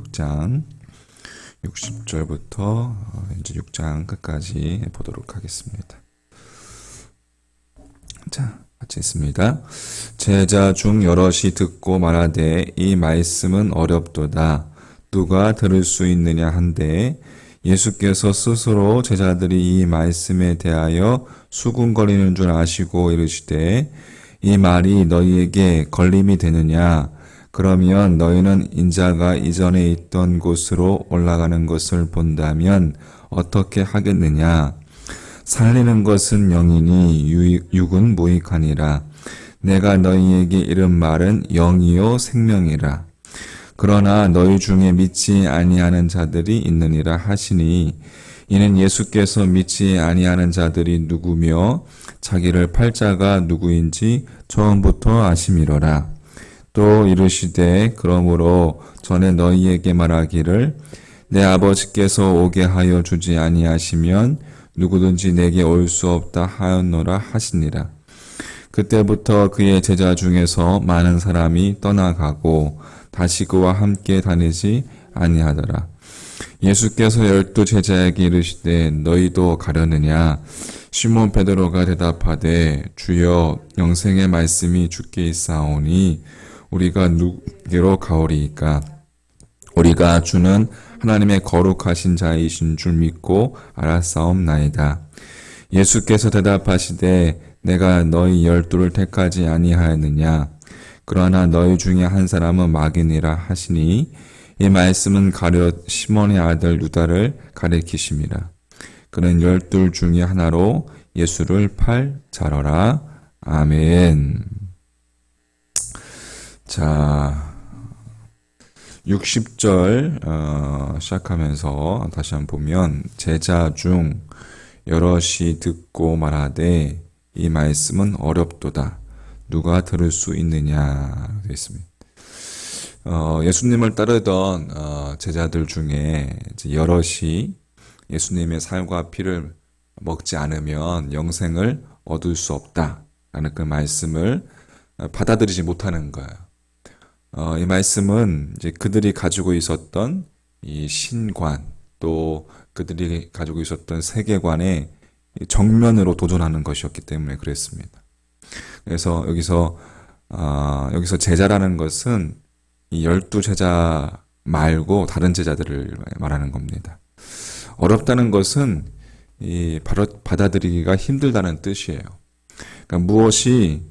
6장 60절부터 이제 6장 끝까지 보도록 하겠습니다. 자, 같이 있습니다. 제자 중 여럿이 듣고 말하되 이 말씀은 어렵도다. 누가 들을 수 있느냐 한데 예수께서 스스로 제자들이 이 말씀에 대하여 수군거리는 줄 아시고 이르시되 이 말이 너희에게 걸림이 되느냐 그러면 너희는 인자가 이전에 있던 곳으로 올라가는 것을 본다면 어떻게 하겠느냐? 살리는 것은 영이니 유- 육은 무익하니라. 내가 너희에게 이른 말은 영이요 생명이라. 그러나 너희 중에 믿지 아니하는 자들이 있느니라 하시니 이는 예수께서 믿지 아니하는 자들이 누구며 자기를 팔자가 누구인지 처음부터 아심이로라. 또 이르시되 그러므로 전에 너희에게 말하기를 내 아버지께서 오게 하여 주지 아니하시면 누구든지 내게 올 수 없다 하였노라 하시니라. 그때부터 그의 제자 중에서 많은 사람이 떠나가고 다시 그와 함께 다니지 아니하더라. 예수께서 열두 제자에게 이르시되 너희도 가려느냐? 시몬 베드로가 대답하되 주여 영생의 말씀이 주께 있사오니 우리가 누구로 가오리이까? 우리가 주는 하나님의 거룩하신 자이신 줄 믿고 알았사옵나이다. 예수께서 대답하시되 내가 너희 열두를 택하지 아니하였느냐? 그러나 너희 중에 한 사람은 마귀니라 하시니 이 말씀은 가려 시몬의 아들 유다를 가리키심이라. 그는 열둘 중에 하나로 예수를 팔 자러라. 아멘. 자, 60절 어, 시작하면서 다시 한번 보면 제자 중 여럿이 듣고 말하되 이 말씀은 어렵도다. 누가 들을 수 있느냐 되어 있습니다. 어, 예수님을 따르던 어, 제자들 중에 여럿이 예수님의 살과 피를 먹지 않으면 영생을 얻을 수 없다라는 그 말씀을 어, 받아들이지 못하는 거예요. 어, 이 말씀은 이제 그들이 가지고 있었던 이 신관 또 그들이 가지고 있었던 세계관의 정면으로 도전하는 것이었기 때문에 그랬습니다. 그래서 여기서 아, 여기서 제자라는 것은 이 열두 제자 말고 다른 제자들을 말하는 겁니다. 어렵다는 것은 이 바로 받아들이기가 힘들다는 뜻이에요. 그러니까 무엇이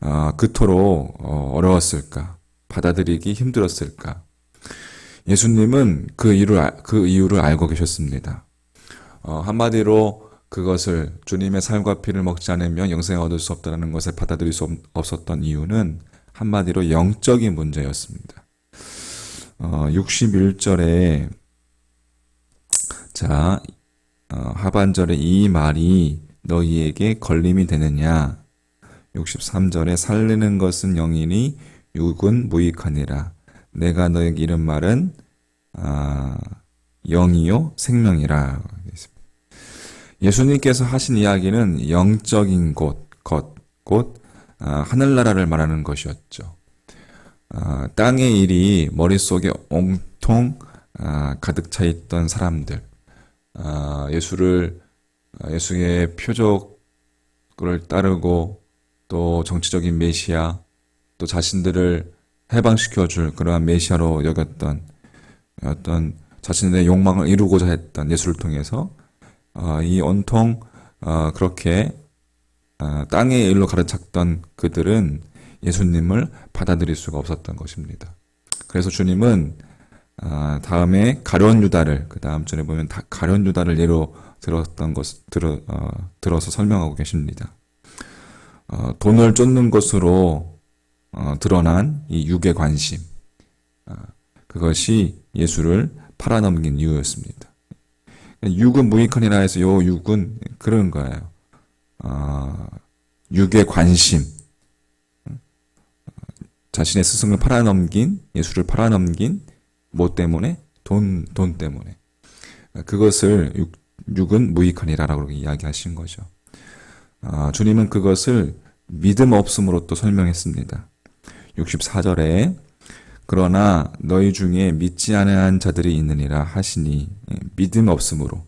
아, 그토록 어, 어려웠을까? 받아들이기 힘들었을까? 예수님은 그 이유를 알- 그 이유를 알고 계셨습니다. 어, 한마디로 그것을 주님의 살과 피를 먹지 않으면 영생을 얻을 수 없다는 것을 받아들일 수 없- 없었던 이유는 한마디로 영적인 문제였습니다. 어, 61절에 자 어, 하반절에 이 말이 너희에게 걸림이 되느냐 63절에 살리는 것은 영이니 육은 무익하니라. 내가 너에게 이른 말은 아, 영이요? 생명이라. 예수님께서 하신 이야기는 영적인 곳, 것, 곧 아, 하늘나라를 말하는 것이었죠. 아, 땅의 일이 머릿속에 옹통 아, 가득 차 있던 사람들, 아, 예수를 아, 예수의 표적을 따르고 또 정치적인 메시아, 또 자신들을 해방시켜 줄 그러한 메시아로 여겼던 어떤 자신의 욕망을 이루고자 했던 예수를 통해서 어, 이 온통 어, 그렇게 어, 땅의 일로 가르쳤던 그들은 예수님을 받아들일 수가 없었던 것입니다. 그래서 주님은 어, 다음에 가련 유다를 그 다음 절에 보면 다- 가련 유다를 예로 들었던 것 들어 어, 들어서 설명하고 계십니다. 어, 돈을 쫓는 것으로 어, 드러난 이 육의 관심 어, 그것이 예수를 팔아넘긴 이유였습니다. 육은 무익하니라 해서 요 육은 그런 거예요. 어, 육의 관심. 자신의 스승을 팔아넘긴, 예수를 팔아넘긴, 뭐 때문에? 돈, 돈 때문에. 그것을 육, 육은 무익하니라라고 이야기하신 거죠. 아, 주님은 그것을 믿음 없음으로 또 설명했습니다. 64절에 그러나 너희 중에 믿지 아니한 자들이 있느니라 하시니 예, 믿음 없으므로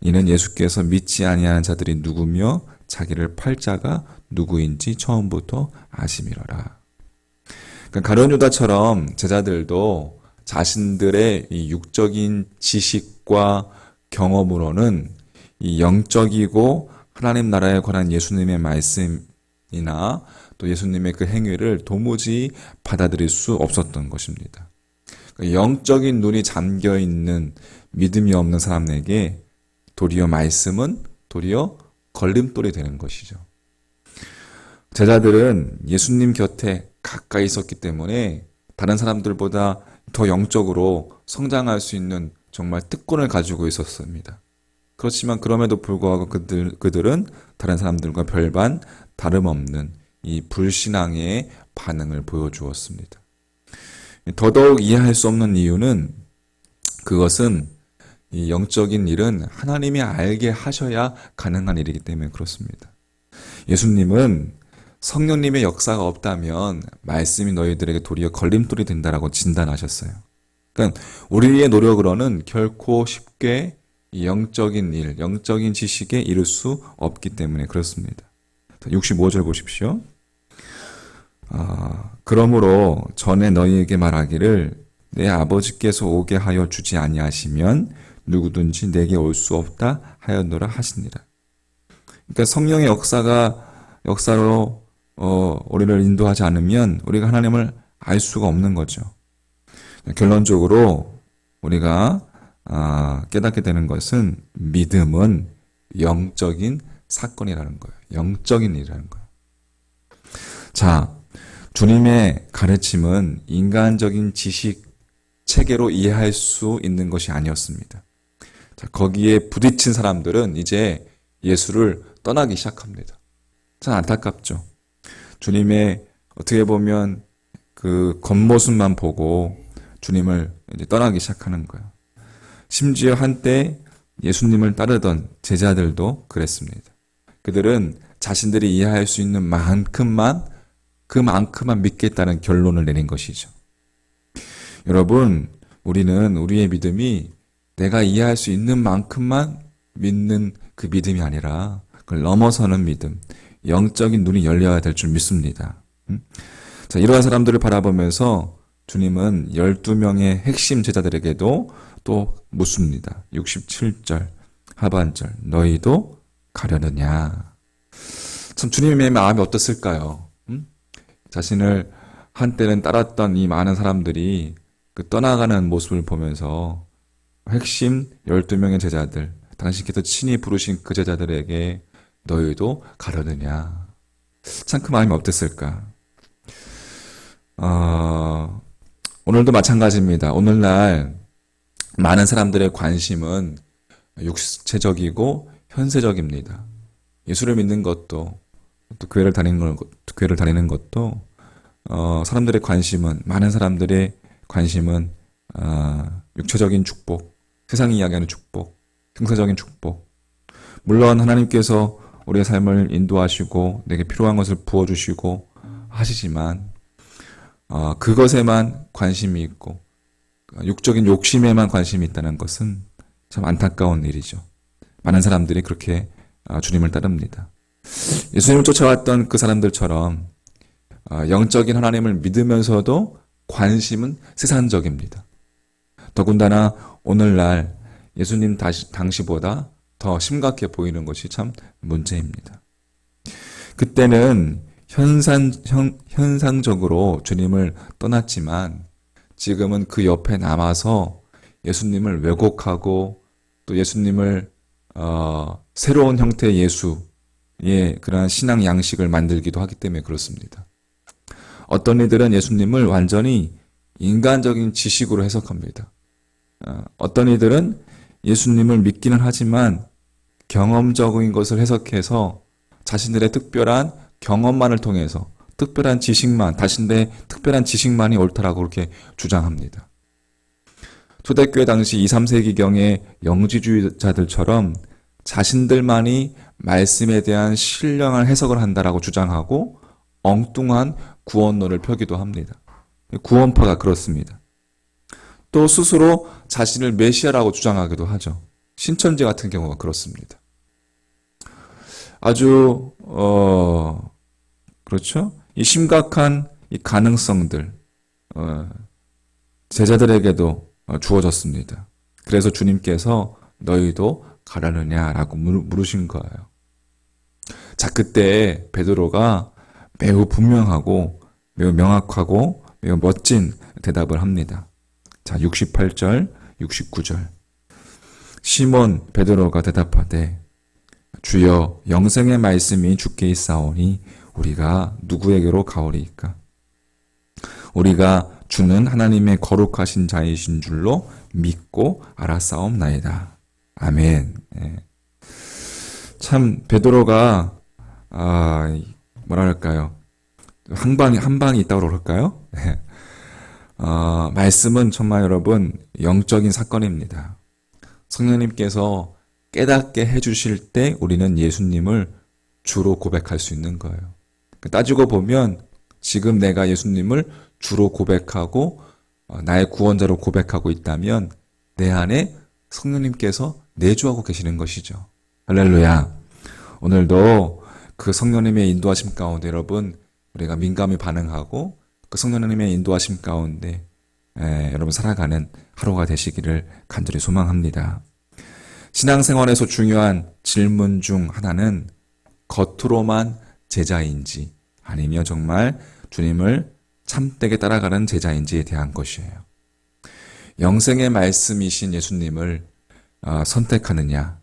이는 예수께서 믿지 아니하는 자들이 누구며 자기를 팔 자가 누구인지 처음부터 아심이러라. 그러니까 가룟 유다처럼 제자들도 자신들의 이 육적인 지식과 경험으로는 이 영적이고 하나님 나라에 관한 예수님의 말씀이나 또 예수님의 그 행위를 도무지 받아들일 수 없었던 것입니다. 그러니까 영적인 눈이 잠겨 있는 믿음이 없는 사람에게 도리어 말씀은 도리어 걸림돌이 되는 것이죠. 제자들은 예수님 곁에 가까이 있었기 때문에 다른 사람들보다 더 영적으로 성장할 수 있는 정말 특권을 가지고 있었습니다. 그렇지만 그럼에도 불구하고 그들, 그들은 다른 사람들과 별반 다름없는 이 불신앙의 반응을 보여주었습니다. 더더욱 이해할 수 없는 이유는 그것은 이 영적인 일은 하나님이 알게 하셔야 가능한 일이기 때문에 그렇습니다. 예수님은 성령님의 역사가 없다면 말씀이 너희들에게 도리어 걸림돌이 된다라고 진단하셨어요. 그러니까 우리의 노력으로는 결코 쉽게 이 영적인 일, 영적인 지식에 이를 수 없기 때문에 그렇습니다. 65절 보십시오. 아, 그러므로 전에 너희에게 말하기를 내 아버지께서 오게 하여 주지 아니하시면 누구든지 내게 올 수 없다 하였노라 하시니라. 그러니까 성령의 역사가 역사로 어, 우리를 인도하지 않으면 우리가 하나님을 알 수가 없는 거죠. 결론적으로 우리가 아, 깨닫게 되는 것은 믿음은 영적인 사건이라는 거예요. 영적인 일이라는 거예요. 자, 주님의 가르침은 인간적인 지식 체계로 이해할 수 있는 것이 아니었습니다. 자, 거기에 부딪힌 사람들은 이제 예수를 떠나기 시작합니다. 참 안타깝죠. 주님의 어떻게 보면 그 겉모습만 보고 주님을 이제 떠나기 시작하는 거예요. 심지어 한때 예수님을 따르던 제자들도 그랬습니다. 그들은 자신들이 이해할 수 있는 만큼만 그만큼만 믿겠다는 결론을 내린 것이죠. 여러분, 우리는 우리의 믿음이 내가 이해할 수 있는 만큼만 믿는 그 믿음이 아니라 그걸 넘어서는 믿음, 영적인 눈이 열려야 될 줄 믿습니다. 음? 자, 이러한 사람들을 바라보면서 주님은 12명의 핵심 제자들에게도 또 묻습니다. 67절 하반절 너희도 가려느냐. 참 주님의 마음이 어떻을까요? 음? 자신을 한때는 따랐던 이 많은 사람들이 그 떠나가는 모습을 보면서 핵심 12명의 제자들, 당신께서 친히 부르신 그 제자들에게 너희도 가려느냐. 참 그 마음이 어땠을까? 어, 오늘도 마찬가지입니다. 오늘날 많은 사람들의 관심은 육체적이고 현세적입니다. 예수를 믿는 것도 또 교회를 다니는 것, 교회를 다니는 것도 어, 사람들의 관심은 많은 사람들의 관심은 어, 육체적인 축복, 세상이 이야기하는 축복, 형세적인 축복. 물론 하나님께서 우리의 삶을 인도하시고 내게 필요한 것을 부어주시고 하시지만 어, 그것에만 관심이 있고 육적인 욕심에만 관심이 있다는 것은 참 안타까운 일이죠. 많은 사람들이 그렇게 어, 주님을 따릅니다. 예수님을 쫓아왔던 그 사람들처럼 어, 영적인 하나님을 믿으면서도 관심은 세상적입니다. 더군다나 오늘날 예수님 당시보다 더 심각해 보이는 것이 참 문제입니다. 그때는 현상, 현, 현상적으로 주님을 떠났지만 지금은 그 옆에 남아서 예수님을 왜곡하고 또 예수님을 어, 새로운 형태의 예수 의 그러한 신앙 양식을 만들기도 하기 때문에 그렇습니다. 어떤 이들은 예수님을 완전히 인간적인 지식으로 해석합니다. 어, 어떤 이들은 예수님을 믿기는 하지만 경험적인 것을 해석해서 자신들의 특별한 경험만을 통해서 특별한 지식만, 자신의 특별한 지식만이 옳다라고 그렇게 주장합니다. 초대교회 당시 2, 3세기경의 영지주의자들처럼 자신들만이 말씀에 대한 신령한 해석을 한다라고 주장하고 엉뚱한 구원론을 펴기도 합니다. 구원파가 그렇습니다. 또 스스로 자신을 메시아라고 주장하기도 하죠. 신천지 같은 경우가 그렇습니다. 아주 어 그렇죠? 이 심각한 이 가능성들 어, 제자들에게도 어, 주어졌습니다. 그래서 주님께서 너희도 가라느냐라고 물- 물으신 거예요. 자, 그때 베드로가 매우 분명하고 매우 명확하고 매우 멋진 대답을 합니다. 자, 68절, 69절. 시몬 베드로가 대답하되 주여 영생의 말씀이 주께 있사오니 우리가 누구에게로 가오리이까? 우리가 주는 하나님의 거룩하신 자이신 줄로 믿고 알았사옵나이다. 아멘. 예. 참 베드로가 아 뭐랄까요 한 방이 한 방이 있다고 그럴까요? 네. 어, 말씀은 정말 여러분 영적인 사건입니다. 성령님께서 깨닫게 해주실 때 우리는 예수님을 주로 고백할 수 있는 거예요. 따지고 보면 지금 내가 예수님을 주로 고백하고 어, 나의 구원자로 고백하고 있다면 내 안에 성령님께서 내주하고 계시는 것이죠. 할렐루야. 오늘도 그 성령님의 인도하심 가운데 여러분 우리가 민감히 반응하고 그 성령님의 인도하심 가운데 에, 여러분 살아가는 하루가 되시기를 간절히 소망합니다. 신앙생활에서 중요한 질문 중 하나는 겉으로만 제자인지 아니면 정말 주님을 참되게 따라가는 제자인지에 대한 것이에요. 영생의 말씀이신 예수님을 어, 선택하느냐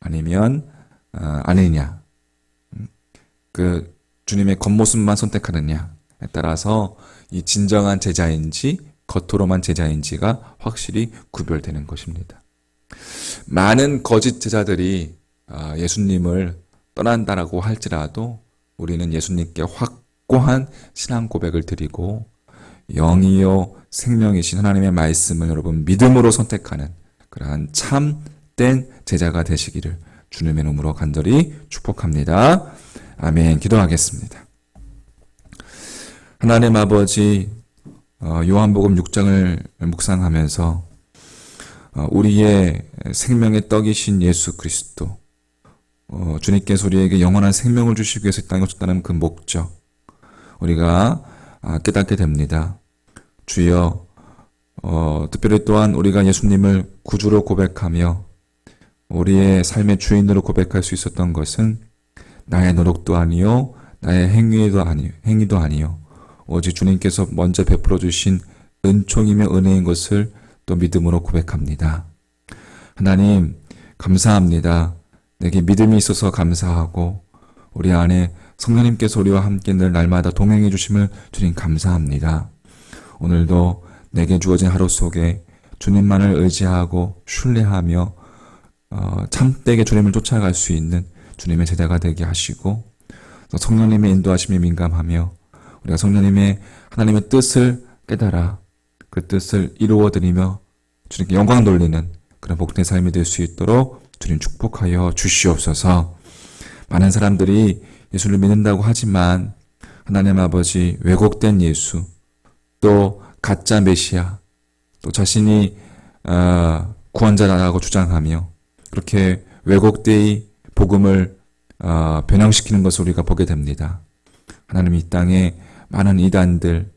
아니면 어, 아니냐 음, 그 주님의 겉모습만 선택하느냐에 따라서 이 진정한 제자인지 겉으로만 제자인지가 확실히 구별되는 것입니다. 많은 거짓 제자들이 아, 예수님을 떠난다라고 할지라도 우리는 예수님께 확고한 신앙 고백을 드리고 영이요 생명이신 하나님의 말씀을 여러분 믿음으로 선택하는 그러한 참된 제자가 되시기를 주님의 이름으로 간절히 축복합니다. 아멘. 기도하겠습니다. 하나님 아버지 어, 요한복음 6장을 묵상하면서 어, 우리의 생명의 떡이신 예수 그리스도 어, 주님께서 우리에게 영원한 생명을 주시기 위해서 이 땅에 오셨다는 그 목적 우리가 아, 깨닫게 됩니다. 주여 어, 특별히 또한 우리가 예수님을 구주로 고백하며 우리의 삶의 주인으로 고백할 수 있었던 것은 나의 노력도 아니요 나의 행위도 아니요 행위도 아니요 오직 주님께서 먼저 베풀어 주신 은총이며 은혜인 것을 또 믿음으로 고백합니다. 하나님 감사합니다. 내게 믿음이 있어서 감사하고 우리 안에 성령님께서 우리와 함께 늘 날마다 동행해 주심을 주님 감사합니다. 오늘도 내게 주어진 하루 속에 주님만을 의지하고 신뢰하며 어, 참되게 주님을 쫓아갈 수 있는 주님의 제자가 되게 하시고 또 성령님의 인도하심에 민감하며 우리가 성령님의 하나님의 뜻을 깨달아 그 뜻을 이루어 드리며 주님께 영광 돌리는 그런 복된 삶이 될 수 있도록 주님 축복하여 주시옵소서. 많은 사람들이 예수를 믿는다고 하지만 하나님 아버지 왜곡된 예수 또 가짜 메시아 또 자신이 어, 구원자라고 주장하며 그렇게 왜곡되이 복음을 어, 변형시키는 것을 우리가 보게 됩니다. 하나님 이 땅에 많은 이단들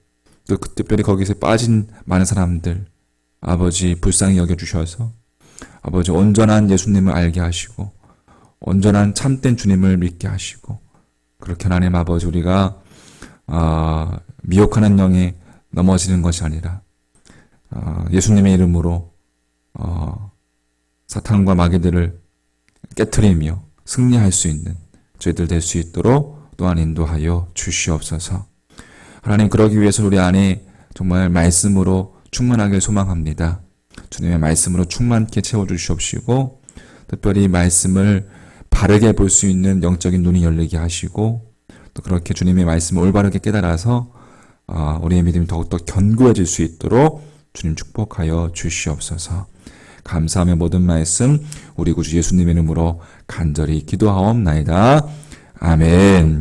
또 그- 특별히 거기서 빠진 많은 사람들 아버지 불쌍히 여겨주셔서 아버지 온전한 예수님을 알게 하시고 온전한 참된 주님을 믿게 하시고 그렇게 하나님 아버지 우리가 아, 미혹하는 영에 넘어지는 것이 아니라 아, 예수님의 이름으로 어, 사탄과 마귀들을 깨뜨리며 승리할 수 있는 저희들 될 수 있도록 또한 인도하여 주시옵소서. 하나님 그러기 위해서 우리 안에 정말 말씀으로 충만하게 소망합니다. 주님의 말씀으로 충만케 채워주시옵시고 특별히 말씀을 바르게 볼 수 있는 영적인 눈이 열리게 하시고 또 그렇게 주님의 말씀을 올바르게 깨달아서 어, 우리의 믿음이 더욱더 견고해질 수 있도록 주님 축복하여 주시옵소서. 감사하며 모든 말씀 우리 구주 예수님의 이름으로 간절히 기도하옵나이다. 아멘.